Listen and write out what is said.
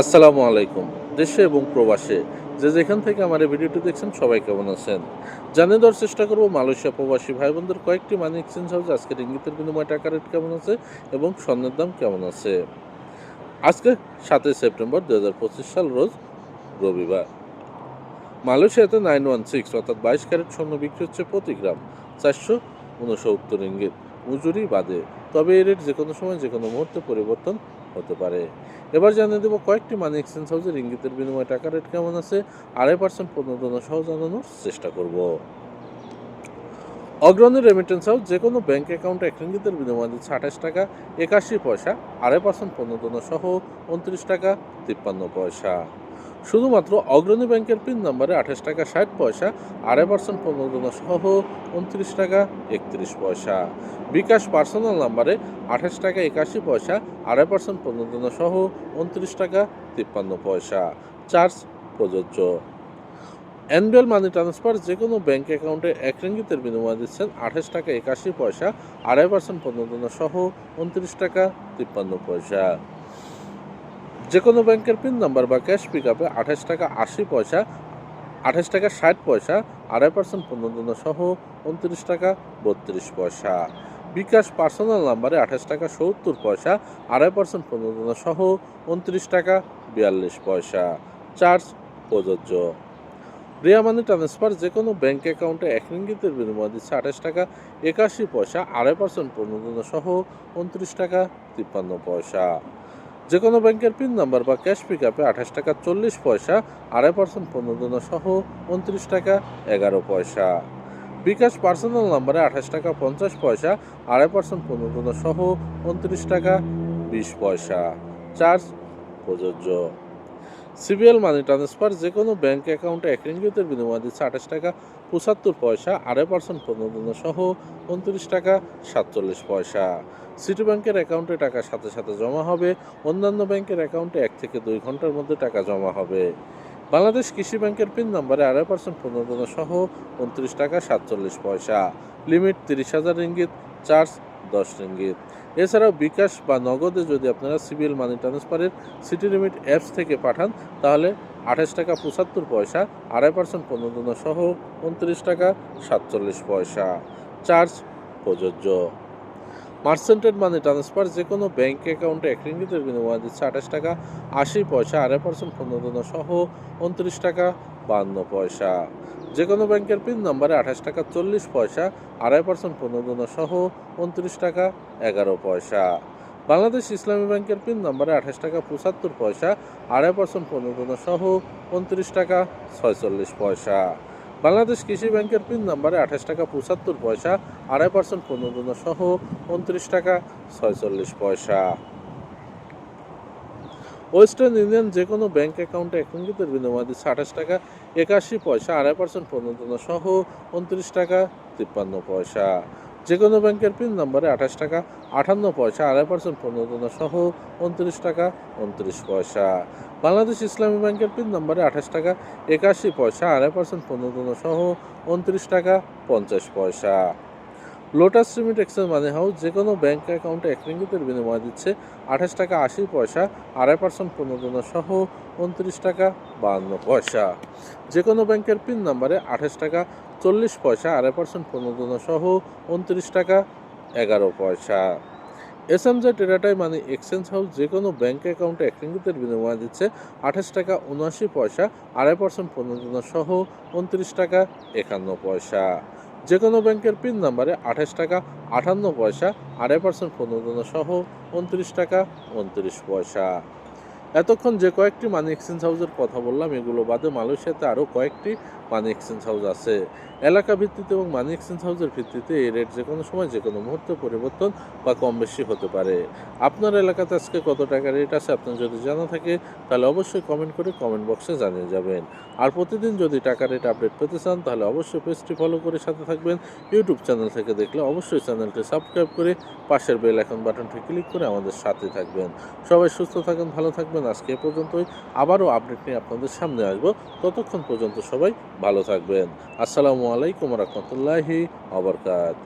আসসালামু আলাইকুম, দেশে এবং প্রবাসে। যে যেখান থেকে আমার এই ভিডিওটি দেখছেন, সবাই কেমন আছেন? জানিয়ে দেওয়ার চেষ্টা করব, মালয়েশিয়া প্রবাসী ভাই বোনদের কয়েকটি মানি এক্সচেঞ্জ হাউস আজকের ইঙ্গিতের বিনিময় টাকা রেট কেমন আছে এবং স্বর্ণের দাম কেমন আছে? আজকে সাতই সেপ্টেম্বর দু হাজার পঁচিশ সাল, রোজ রবিবার। মালয়েশিয়াতে নাইন ওয়ান সিক্স অর্থাৎ বাইশ ক্যারেট স্বর্ণ বিক্রি হচ্ছে প্রতি গ্রাম চারশো উনসত্তর ইঙ্গিত। মজুরি বাদে। তবে এই রেট যে কোনো সময় যে কোনো মুহূর্তে পরিবর্তন হতে পারে। এবার জানিয়ে দেবো কয়েকটি মানি এক্সচেঞ্জ হাউসের ইঙ্গিতের বিনিময়ে টাকা রেট কেমন আছে? আড়াই পার্সেন্ট প্রণোদনা সহ জানানোর চেষ্টা করব। অগ্রণী রেমিটেন্স হাউস যে কোনো ব্যাঙ্ক অ্যাকাউন্টে এক ইঙ্গিতের বিনিময় দিচ্ছে আঠাশ টাকা, একাশি পয়সা, আড়াই পার্সেন্ট প্রণোদনা সহ উনত্রিশ টাকা, তিপ্পান্ন পয়সা। শুধুমাত্র অগ্রণী ব্যাংকের পিন নম্বরে আঠাশ টাকা, ষাট পয়সা, আড়াই পার্সেন্ট প্রণোদনা সহ উনত্রিশ টাকা, একত্রিশ পয়সা। বিকাশ পার্সোনাল নাম্বারে আঠাশ টাকা, একাশি পয়সা, আড়াই পার্সেন্ট প্রণোদনা সহ উনত্রিশ টাকা, তিপ্পান্ন পয়সা। চার্জ প্রযোজ্য। অ্যানুয়াল মানি ট্রান্সফার যে কোনো ব্যাংক অ্যাকাউন্টে এক রিঙ্গিতের বিনিময় দিচ্ছেন আঠাশ টাকা, একাশি পয়সা, আড়াই পার্সেন্ট প্রণোদনা সহ উনত্রিশ টাকা, তিপ্পান্ন পয়সা। যে কোনো ব্যাংকের পিন নাম্বার বা ক্যাশ পিক আপে আঠাশ টাকা আশি পয়সা, আঠাশ টাকা ষাট পয়সা, আড়াই পার্সেন্ট প্রণোদনা সহ উনত্রিশ টাকা বত্রিশ পয়সা। বিকাশ পার্সোনাল নাম্বারে আঠাশ টাকা সত্তর পয়সা, আড়াই পার্সেন্ট প্রণোদনা সহ উনত্রিশ টাকা বিয়াল্লিশ পয়সা। চার্জ প্রযোজ্য। রিয়া মানি ট্রান্সফার যে কোনো ব্যাংক অ্যাকাউন্টে এক রিঙ্গিতের বিনিময় দিচ্ছে আঠাশ টাকা একাশি পয়সা, আড়াই পার্সেন্ট প্রণোদনা সহ উনত্রিশ টাকা তিপ্পান্ন পয়সা। যে কোনো ব্যাংকের পিন নাম্বার বা ক্যাশ পিক আপে আঠাশ টাকা চল্লিশ পয়সা, আড়াই পার্সেন্ট প্রণোদনা সহ উনত্রিশ টাকা এগারো পয়সা। বিকাশ পার্সোনাল নাম্বারে আঠাশ টাকা পঞ্চাশ পয়সা, আড়াই পার্সেন্ট প্রণোদনা সহ উনত্রিশ টাকা বিশ পয়সা। চার্জ প্রযোজ্য। সিবিএল মানি ট্রান্সফার যে কোনো ব্যাংক অ্যাকাউন্টে এক রিঙ্গিতের বিনিময় দিচ্ছে আঠাশ টাকা, পঁচাত্তর পয়সা, আড়াই পার্সেন্ট প্রণোদনা সহ উনত্রিশ টাকা, সাতচল্লিশ পয়সা। সিটি ব্যাংকের অ্যাকাউন্টে টাকা সাথে সাথে জমা হবে, অন্যান্য ব্যাংকের অ্যাকাউন্টে এক থেকে দুই ঘণ্টার মধ্যে টাকা জমা হবে। বাংলাদেশ কৃষি ব্যাংকের পিন নম্বরে আড়াই পার্সেন্ট প্রণোদনা সহ উনত্রিশ টাকা, সাতচল্লিশ পয়সা। লিমিট তিরিশ হাজার রিঙ্গিত, চার্জ দশ রিঙ্গিত। এছাড়াও বিকাশ বা নগদে যদি আপনারা সিভিল মানি ট্রান্সফারের সিটি লিমিট অ্যাপস থেকে পাঠান, তাহলে আঠাশ টাকা পঁচাত্তর পয়সা, আড়াই পার্সেন্ট প্রণোদনা সহ উনত্রিশ টাকা সাতচল্লিশ পয়সা। চার্জ প্রযোজ্য। মার্সেন্টেড মানি ট্রান্সফার যে কোনো ব্যাঙ্ক অ্যাকাউন্টে এক রিঙ্গিতের বিনিময় দিচ্ছে আঠাশ টাকা, আশি পয়সা, আড়াই পার্সেন্ট প্রণোদনা সহ উনত্রিশ টাকা, বান্ন পয়সা। যে কোনো ব্যাংকের পিন নম্বরে আঠাশ টাকা, চল্লিশ পয়সা, আড়াই পার্সেন্ট প্রণোদনা সহ উনত্রিশ টাকা, এগারো পয়সা। বাংলাদেশ ইসলামী ব্যাংকের পিন নম্বরে আঠাশ টাকা, পঁচাত্তর পয়সা, আড়াই পার্সেন্ট প্রণোদনা সহ উনত্রিশ টাকা, ছয়চল্লিশ পয়সা। বাংলাদেশ কৃষি ব্যাংকের পিন নাম্বারে আঠাশ টাকা পঁচাত্তর পয়সা, আড়াই পার্সেন্ট প্রণোদনা সহ উনত্রিশ টাকা ছয়চল্লিশ পয়সা। ওয়েস্টার্ন ইউনিয়ন যে কোনো ব্যাংক অ্যাকাউন্টে এক রিঙ্গিতের বিনিময় দিচ্ছে আঠাশ টাকা একাশি পয়সা, আড়াই পার্সেন্ট প্রণোদনা সহ উনত্রিশ টাকা তিপ্পান্ন পয়সা। যে কোনো ব্যাংকের পিন নম্বরে আঠাশ টাকা আটান্ন পয়সা, আড়াই পার্সেন্ট প্রণোদনা সহ উনত্রিশ টাকা, উনত্রিশ পয়সা। বাংলাদেশ ইসলামী ব্যাংকের পিন নম্বরে আঠাশ টাকা, একাশি পয়সা, আড়াই পার্সেন্ট প্রণোদনা সহ উনত্রিশ টাকা, পঞ্চাশ পয়সা। Lotus limit exchange money house যে কোনো ব্যাঙ্ক অ্যাকাউন্টে এক রিঙ্গিতের বিনিময় দিচ্ছে আঠাশ টাকা আশি পয়সা, আড়াই পার্সেন্ট প্রণোদনা সহ উনত্রিশ টাকা বাহান্ন পয়সা। যে কোনো ব্যাংকের পিন নাম্বারে আঠাশ টাকা, চল্লিশ পয়সা, আড়াই পার্সেন্ট প্রণোদনা সহ উনত্রিশ টাকা, এগারো পয়সা। এস এম জে টেরাটাই মানি এক্সচেঞ্জ হাউস যে কোনো ব্যাংক অ্যাকাউন্টে এক রিঙ্গিতের বিনিময় দিচ্ছে আঠাশ টাকা উনআশি পয়সা, আড়াই পার্সেন্ট প্রণোদনা সহ উনত্রিশ টাকা, একান্ন পয়সা। যে কোনো ব্যাংকের পিন নাম্বারে আঠাশ টাকা, আটান্ন পয়সা, আড়াই পার্সেন্ট প্রণোদনা সহ উনত্রিশ টাকা, উনত্রিশ পয়সা। এতক্ষণ যে কয়েকটি মানি এক্সচেঞ্জ হাউসের কথা বললাম, এগুলো বাদে মালয়েশিয়াতে আরও কয়েকটি মানি এক্সচেঞ্জ হাউস আছে। এলাকা ভিত্তিতে এবং মানি এক্সচেঞ্জ হাউসের ভিত্তিতে এই রেট যে কোনো সময় যে কোনো মুহূর্তে পরিবর্তন বা কম বেশি হতে পারে। আপনার এলাকাতে আজকে কত টাকা রেট আছে আপনার যদি জানা থাকে, তাহলে অবশ্যই কমেন্ট করে কমেন্ট বক্সে জানিয়ে যাবেন। আর প্রতিদিন যদি টাকা রেট আপডেট পেতে চান, তাহলে অবশ্যই পেজটি ফলো করে সাথে থাকবেন। ইউটিউব চ্যানেল থেকে দেখলে অবশ্যই চ্যানেলটি সাবস্ক্রাইব করে পাশের বেল এখন বাটনটি ক্লিক করে আমাদের সাথে থাকবেন। সবাই সুস্থ থাকেন, ভালো থাকবেন। আজকে এ পর্যন্তই। আবারও আপডেট নিয়ে আপনাদের সামনে আসব। ততক্ষণ পর্যন্ত সবাই ভালো থাকবেন। আসসালামু আলাইকুম রহমতুল্লাহি আবরকাত